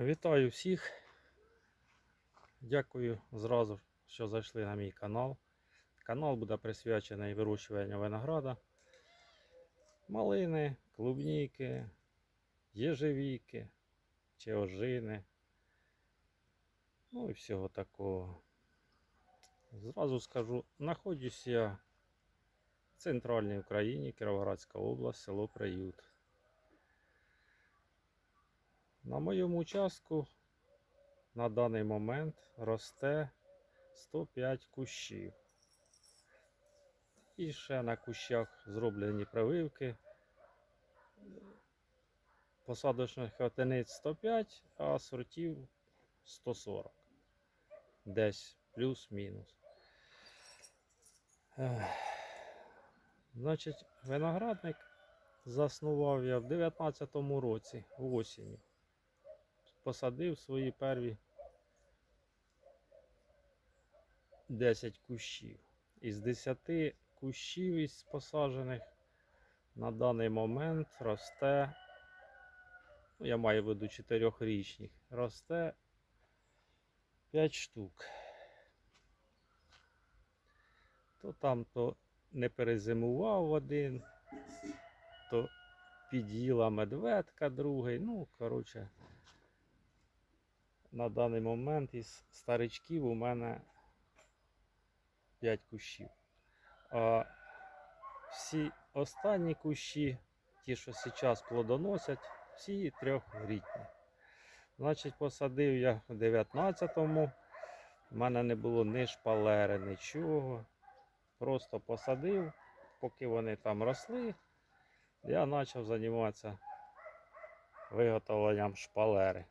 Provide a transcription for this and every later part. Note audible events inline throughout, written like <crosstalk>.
Вітаю всіх. Дякую зразу, що зайшли на мій канал. Канал буде присвячений вирощуванню винограда, малини, клубніки, єжевіки чи ожини. Ну і всього такого. Зразу скажу, знаходжусь я в центральній Україні, Кіровоградська область, село Приют. На моєму участку на даний момент росте 105 кущів. І ще на кущах зроблені прививки. Посадочних одиниць 105, а сортів 140. Десь плюс-мінус. Значить, виноградник заснував я в 19-му році, осінню посадив свої перві 10 кущів. Із 10 кущів із посаджених на даний момент росте, ну, я маю в виду 4-річних, росте 5 штук. То там то не перезимував один, то під'їла медведка другий. Ну, коротше, на даний момент із старичків у мене 5 кущів. А всі останні кущі, ті, що зараз плодоносять, всі трьохрітні. Значить, посадив я в 19-му. У мене не було ні шпалери, нічого. Просто посадив, поки вони там росли, я почав займатися виготовленням шпалери.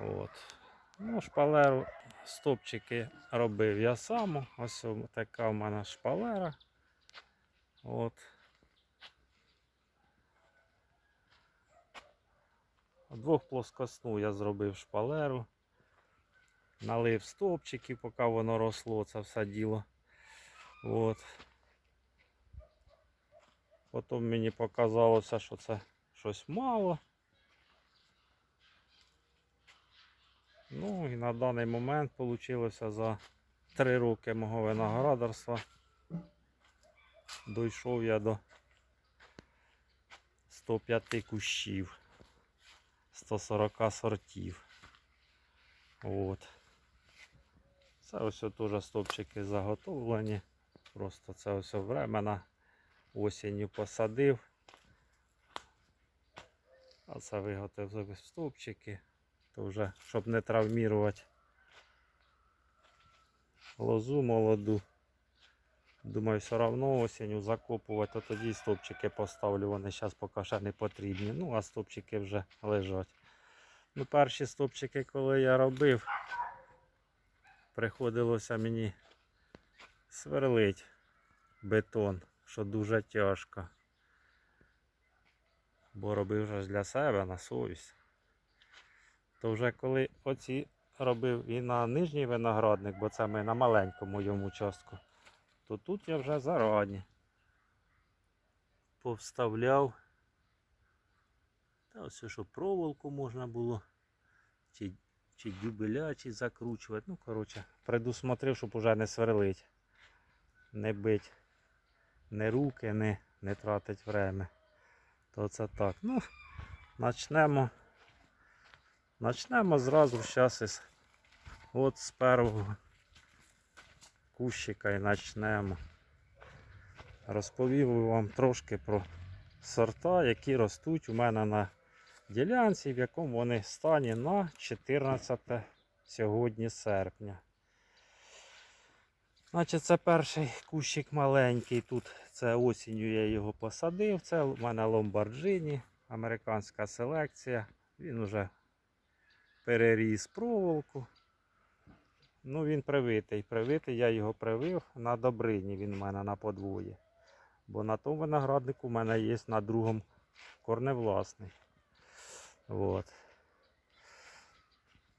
От. Ну, шпалеру стопчики робив я сам. Ось така в мене шпалера. От. Двох плоскосну я зробив шпалеру. Налив стопчики, поки воно росло, це все діло. От. Потім мені показалося, що це щось мало. Ну і на даний момент вийшло за 3 роки мого виноградарства. Дійшов я до 105 кущів, 140 сортів. От. Це ось теж стопчики заготовлені. Просто це ось времена осінню посадив. А це виготовив стопчики то вже, щоб не травмувати лозу молоду. Думаю, все одно осінню закопувати, то тоді стопчики поставлю. Вони зараз поки ще не потрібні. Ну, а стопчики вже лежать. Ну, перші стопчики, коли я робив, приходилося мені сверлить бетон, що дуже тяжко. Бо робив вже для себе на совість то вже коли оці робив і на нижній виноградник, бо це ми на маленькому моєму частку, то тут я вже зарані повставляв. Та ось, щоб проволоку можна було, чи чи дюбеля, чи закручувати. Ну, коротше, предусмотрив, щоб уже не сверлить, не бить не руки, не, не тратить время. То це так. Ну, почнемо. Начнемо зразу зараз із от з першого кущика і почнемо. Розповів вам трошки про сорта, які ростуть у мене на ділянці, в якому вони стані на 14 сьогодні серпня. Значить, це перший кущик маленький. Тут це осінню я його посадив. Це у мене ломбарджині, американська селекція. Він уже переріз проволоку. Ну, він привитий. Привитий, я його привив на добрині, він у мене на подвоє. Бо на тому винограднику у мене є на другому корневласний. От.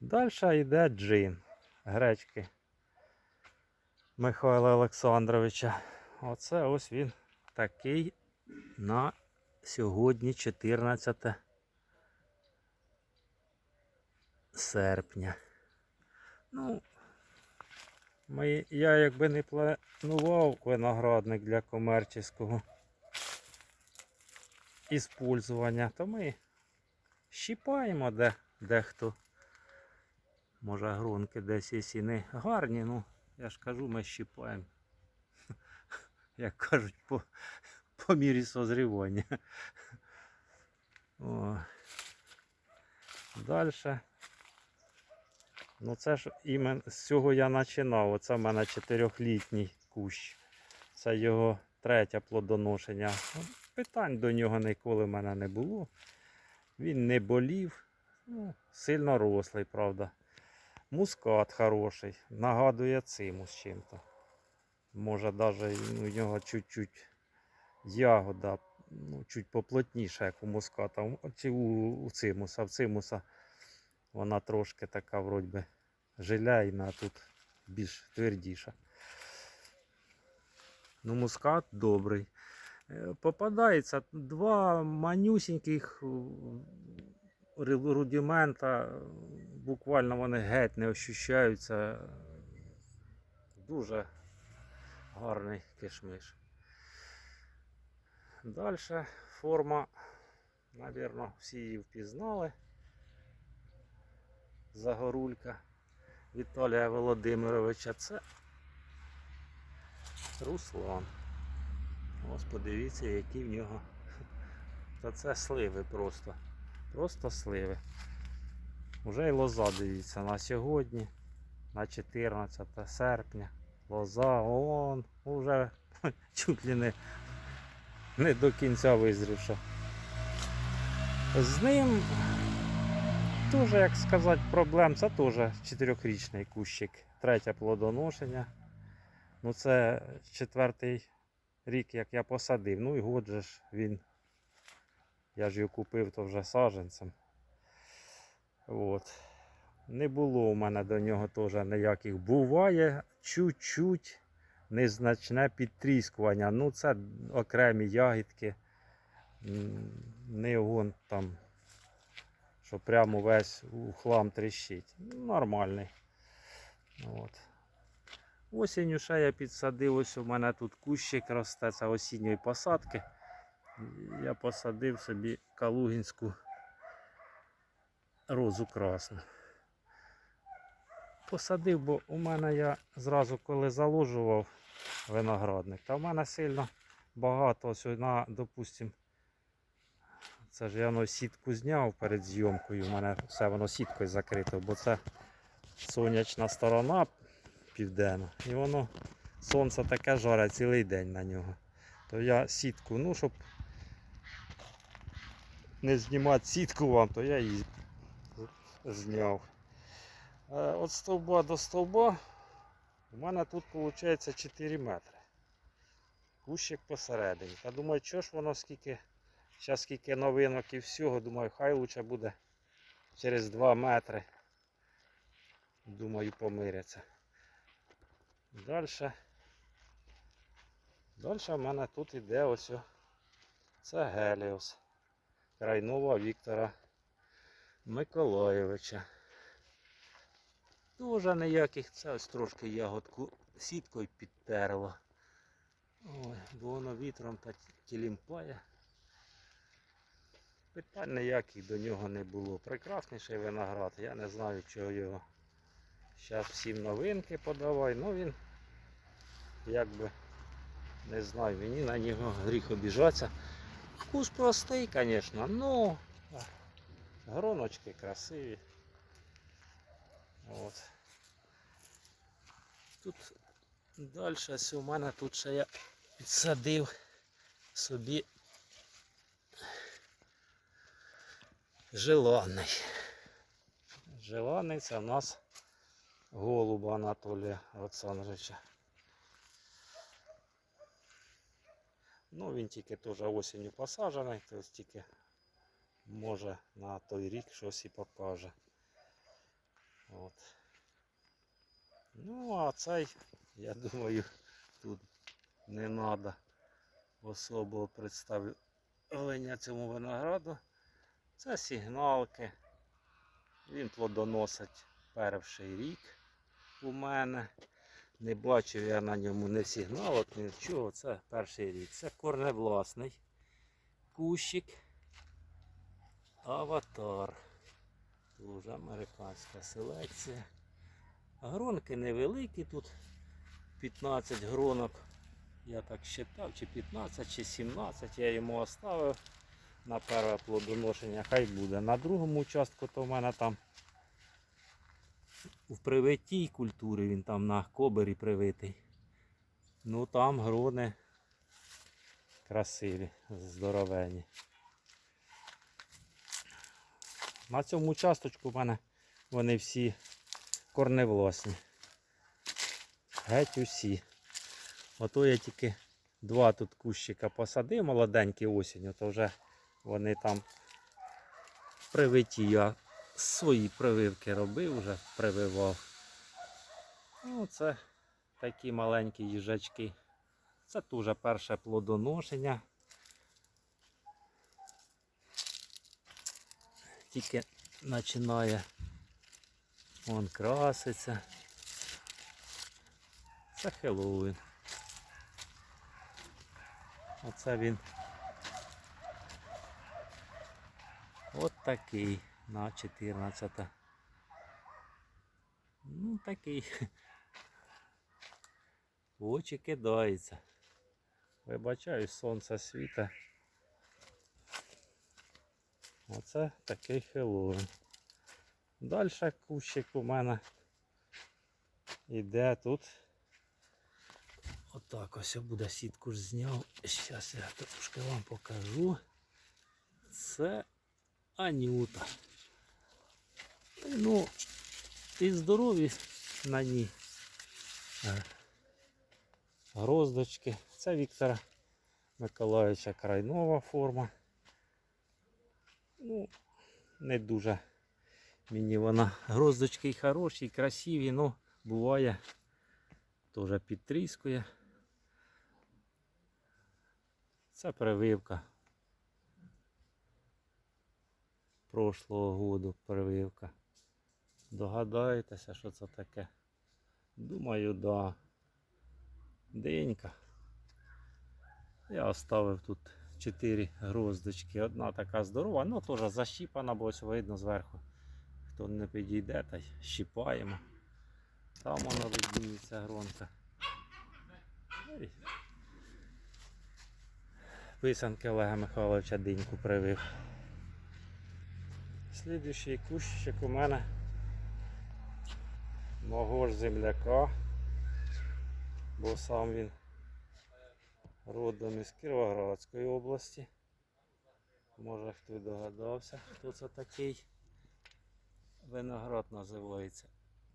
Далі йде джин гречки Михайла Олександровича. Оце ось він такий на сьогодні 14 серпня. Ну, ми, я якби не планував виноградник для комерційського іспользування, то ми щіпаємо де, дехто. Може грунки десь і не гарні, ну я ж кажу, ми щіпаємо. <laughs> Як кажуть, по, по мірі созрівання. О. Далі. Ну це ж імен з цього я починав. Оце в мене чотирьохлітній кущ. Це його третє плодоношення. Ну, Питань до нього ніколи в мене не було. Він не болів. Ну, сильно рослий, правда. Мускат хороший. Нагадує цимус чим-то. Може навіть у нього чуть-чуть ягода, ну, чуть поплотніша, як у муската, чи у, у цимуса. В цимуса вона трошки така вроді би жиляйна, а тут більш твердіша. Ну, мускат добрий. Е, Попадається два манюсіньких е, рудимента, буквально вони геть не ощущаються. Дуже гарний кишмиш. Далі форма, мабуть, всі її впізнали. Загорулька Віталія Володимировича. Це Руслан. Ось подивіться, які в нього. Та це сливи просто. Просто сливи. Уже й лоза дивіться на сьогодні, на 14 серпня. Лоза, он, уже <laughs> чуть ли не, не до кінця визрівша. З ним теж, як сказати, проблем. Це теж чотирьохрічний кущик. Третє плодоношення. Ну це четвертий рік, як я посадив. Ну і год же ж він. Я ж його купив то вже саджанцем. От. Не було у мене до нього теж ніяких. Буває чуть-чуть незначне підтріскування. Ну це окремі ягідки. Не там, що прямо весь у хлам тріщить. Нормальний. От. Осінню ще я підсадив, ось у мене тут кущик росте, це осінньої посадки. Я посадив собі калугінську розу красну. Посадив, бо у мене я зразу коли заложував виноградник, та в мене сильно багато ось на, допустим, це ж я сітку зняв перед зйомкою, у мене все воно сіткою закрито, бо це сонячна сторона південна. І воно сонце таке жаре цілий день на нього. То я сітку, ну, щоб не знімати сітку вам, то я її зняв. Е, От стовба до стовба у мене тут виходить 4 метри. Кущик посередині. Я думаю, що ж воно скільки, зараз скільки новинок і всього, думаю, хай лучше буде через 2 метри. Думаю, помиряться. Далі. Далі в мене тут іде ось. Це Геліос. Крайнова Віктора Миколаєвича. Дуже ніяких, це ось трошки ягодку сіткою підтерло. Ой, бо воно вітром та тілімпає. Питань ніяких до нього не було. Прекрасніший виноград. Я не знаю, чого його. Зараз всім новинки подавай, ну він якби не знаю, мені на нього гріх обіжатися. Вкус простий, звісно, ну гроночки красиві. От. Тут далі у мене тут ще я підсадив собі желаний. Желаний це у нас голуба Анатолія Олександровича. Ну, він тільки теж осінню посаджений, тобто тільки може на той рік щось і покаже. От. Ну, а цей, я думаю, тут не треба особого представлення цьому винограду. Це сигналки. Він плодоносить перший рік у мене. Не бачив я на ньому не сигналок, нічого. Це перший рік. Це корневласний кущик. Аватар. Дуже американська селекція. Гронки невеликі тут. 15 гронок. Я так считав, чи 15, чи 17. Я йому оставив на перше плодоношення. Хай буде. На другому участку то в мене там в привитій культурі він там на кобері привитий. Ну там грони красиві, здоровені. На цьому участочку в мене вони всі корневласні. Геть усі. Ото я тільки два тут кущика посадив, молоденькі осінню, то вже вони там привиті. Я свої прививки робив, вже прививав. Ну, це такі маленькі їжачки. Це теж перше плодоношення. Тільки починає он краситься. Це Хеллоуін. Оце він. От такий на 14. Ну такий. Очі кидається. Вибачаю, сонце світа. Оце такий Хеллоуін. Далі кущик у мене іде тут. Отак ось буде сітку ж зняв. Зараз я трошки вам покажу. Це Анюта. Ну, і здорові на ній. Е, Гроздочки. Це Віктора Миколаївича крайнова форма. Ну, не дуже мені вона. Гроздочки хороші, красиві, ну буває теж підтріскує. Це прививка. Прошлого году прививка. Догадаєтеся, що це таке? Думаю, да. Денька. Я оставив тут 4 гроздочки. Одна така здорова, ну теж защіпана, бо ось видно зверху. Хто не підійде, та й щіпаємо. Там воно видніється гронка. Писанки Олега Михайловича диньку привив. Слідуючий кущик у мене мого ж земляка, бо сам він родом із Кіровоградської області. Може хто догадався, хто це такий. Виноград називається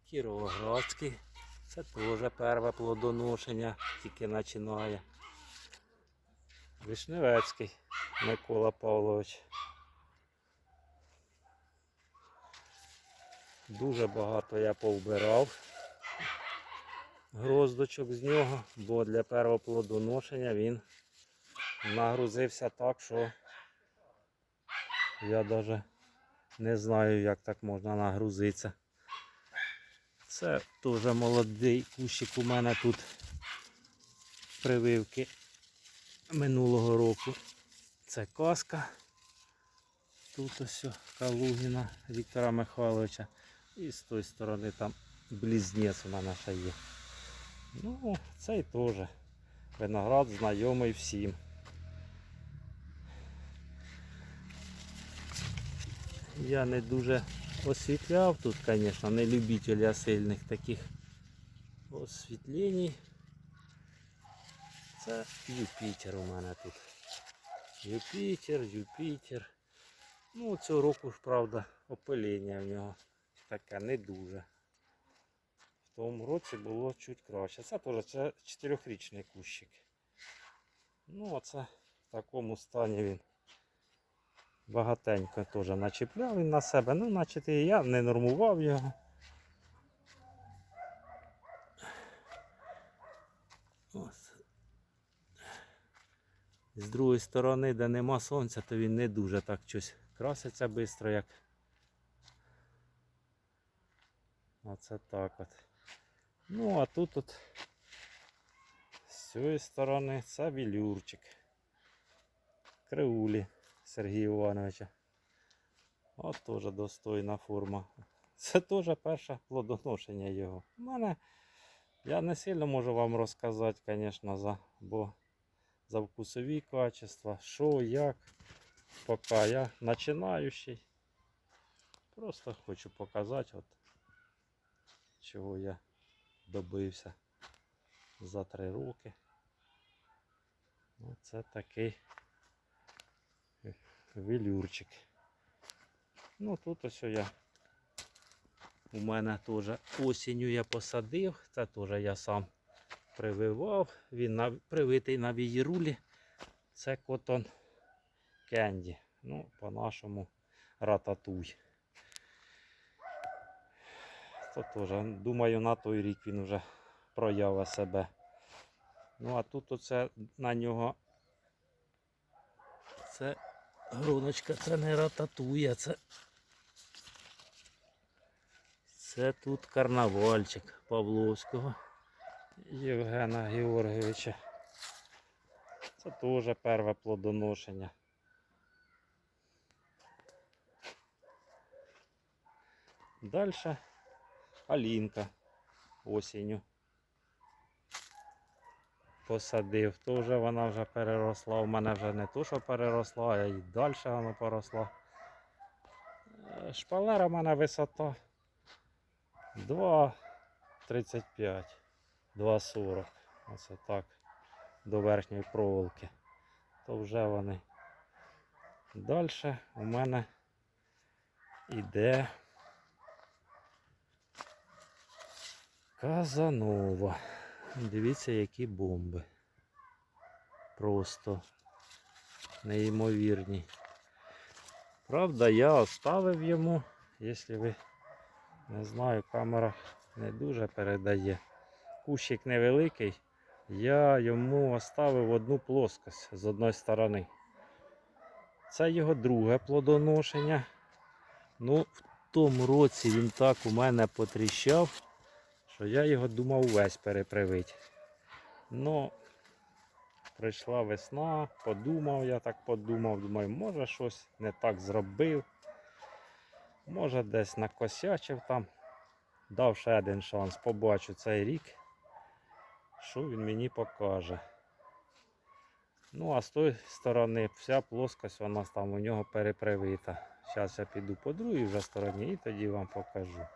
Кіровоградський. Це теж перше плодоношення, тільки починає. Вишневецький Микола Павлович. Дуже багато я повбирав гроздочок з нього, бо для першого плодоношення він нагрузився так, що я навіть не знаю, як так можна нагрузитися. Це теж молодий кущик у мене тут прививки минулого року. Це каска. Тут ось Калугіна Віктора Михайловича. І з тої сторони там близнець у мене ще є. Ну, цей теж. Виноград знайомий всім. Я не дуже освітляв тут, звісно, не любитель я сильних таких освітлень. Це Юпітер у мене тут. Юпітер, Юпітер. Ну, цього року ж, правда, опилення в нього таке не дуже. В тому році було чуть краще. Це теж це чотирьохрічний кущик. Ну, оце в такому стані він багатенько теж начіпляв він на себе. Ну, значить, і я не нормував його. Ось. З другої сторони, де нема сонця, то він не дуже так щось краситься швидко, як Оце так от. Ну, а тут от з цієї сторони це вілюрчик. Криулі Сергія Івановича. От теж достойна форма. Це теж перше плодоношення його. У мене я не сильно можу вам розказати, звісно, за, бо за вкусові качества, що, як. Поки я починаючий. Просто хочу показати, чого я добився за три роки. Оце такий велюрчик. Ну тут ось я. У мене теж осінню я посадив, це теж я сам прививав. Він на, привитий на вієрулі. Це котон кенді. Ну, по-нашому рататуй. Це теж, думаю, на той рік він вже проявив себе. Ну, а тут оце на нього. Це груночка, це не рататує, це. Це тут карнавальчик Павловського Євгена Георгійовича. Це теж перше плодоношення. Далі Алінка осінню посадив. То вже вона вже переросла. У мене вже не то, що переросла, а й далі вона поросла. Е, Шпалера в мене висота 2,35, 2,40. Оце так. До верхньої проволоки. То вже вони. Далі у мене іде Казанова. Дивіться, які бомби. Просто неймовірні. Правда, я оставив йому, якщо ви не знаю, камера не дуже передає. Кущик невеликий, я йому оставив одну плоскость з одної сторони. Це його друге плодоношення. Ну, в тому році він так у мене потріщав що я його думав весь перепривити. Ну, прийшла весна, подумав, я так подумав, думаю, може щось не так зробив. Може десь накосячив там. Дав ще один шанс, побачу цей рік, що він мені покаже. Ну, а з тої сторони вся плоскость вона там у нього перепривита. Зараз я піду по другій вже стороні і тоді вам покажу.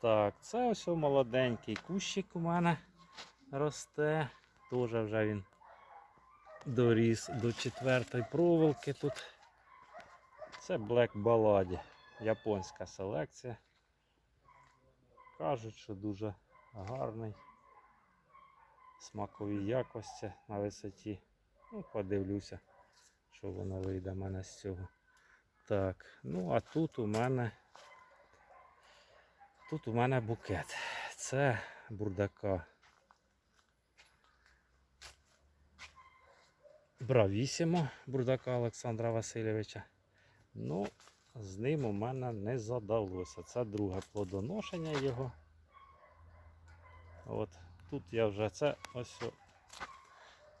Так, це ось молоденький кущик у мене росте. Теж вже він доріс до четвертої проволоки тут. Це Black Ballade, японська селекція. Кажуть, що дуже гарний. Смакові якості на висоті. Ну, подивлюся, що воно вийде в мене з цього. Так, ну а тут у мене Тут у мене букет. Це бурдака. Бравісімо бурдака Олександра Васильовича. Ну, з ним у мене не задалося. Це друге плодоношення його. От тут я вже це ось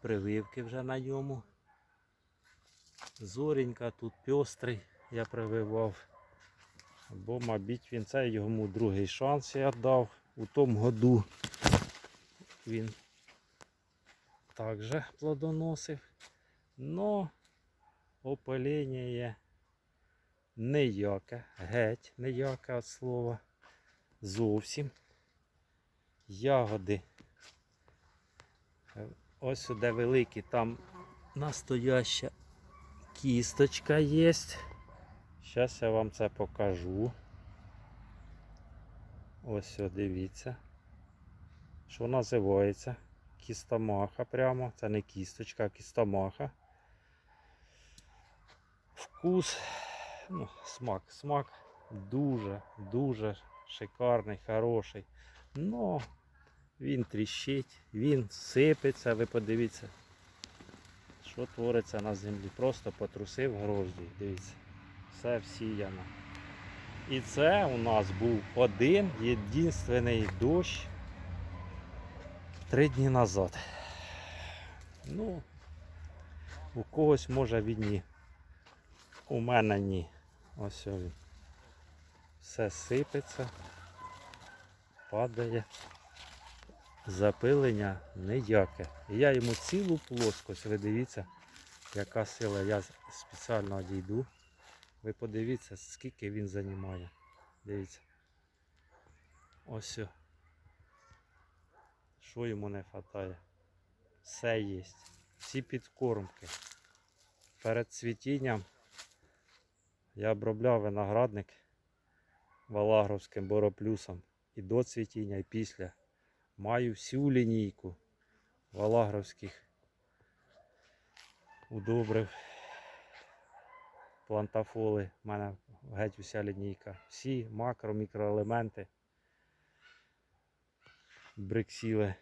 прививки вже на ньому. Зорінька тут пьострий я прививав. Бо, мабуть, він це йому другий шанс я дав. У тому году він також плодоносив. Но опалення є ніяке, геть ніяке від слова. Зовсім. Ягоди. Ось сюди великі, там настояща кісточка є. Зараз я вам це покажу. Ось о, дивіться. Що називається? Кістомаха прямо. Це не кісточка, а кістомаха. Вкус, ну, смак, смак дуже-дуже шикарний, хороший. Но він тріщить, він сипеться, ви подивіться, що твориться на землі. Просто потрусив грозді, дивіться все всіяно. І це у нас був один єдинственний дощ три дні назад. Ну, у когось може він ні. У мене ні. Ось він. Все сипеться, падає. Запилення ніяке. Я йому цілу плоскость, ви дивіться, яка сила. Я спеціально одійду. Ви подивіться, скільки він займає. Дивіться. Ось. Що йому не вистачає? Все є. Всі підкормки. Перед цвітінням я обробляв виноградник валагровським бороплюсом. І до цвітіння, і після. Маю всю лінійку валагровських удобрив. Плантафоли. У мене геть уся лінійка. Всі макро, мікроелементи. Бриксіли.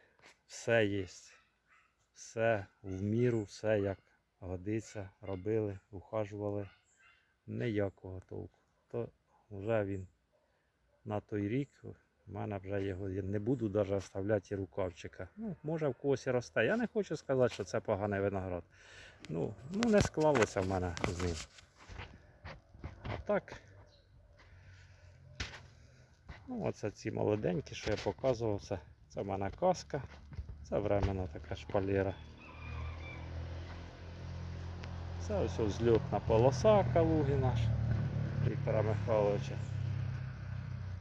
Все є. Все в міру, все як годиться. Робили, ухажували. Ніякого толку. То вже він на той рік. У мене вже його я не буду навіть оставляти рукавчика. Ну, може в когось росте. Я не хочу сказати, що це поганий виноград. Ну, ну не склалося в мене з ним. Так. Ну, оце ці молоденькі, що я показував, це, це в мене каска. Це временна така шпалера. Це ось взльотна полоса Калуги наш Віктора Михайловича.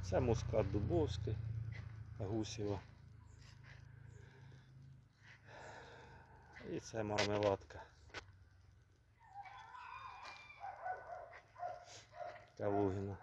Це мускат Дубовський, Гусєва. І це мармеладка. Калугіна.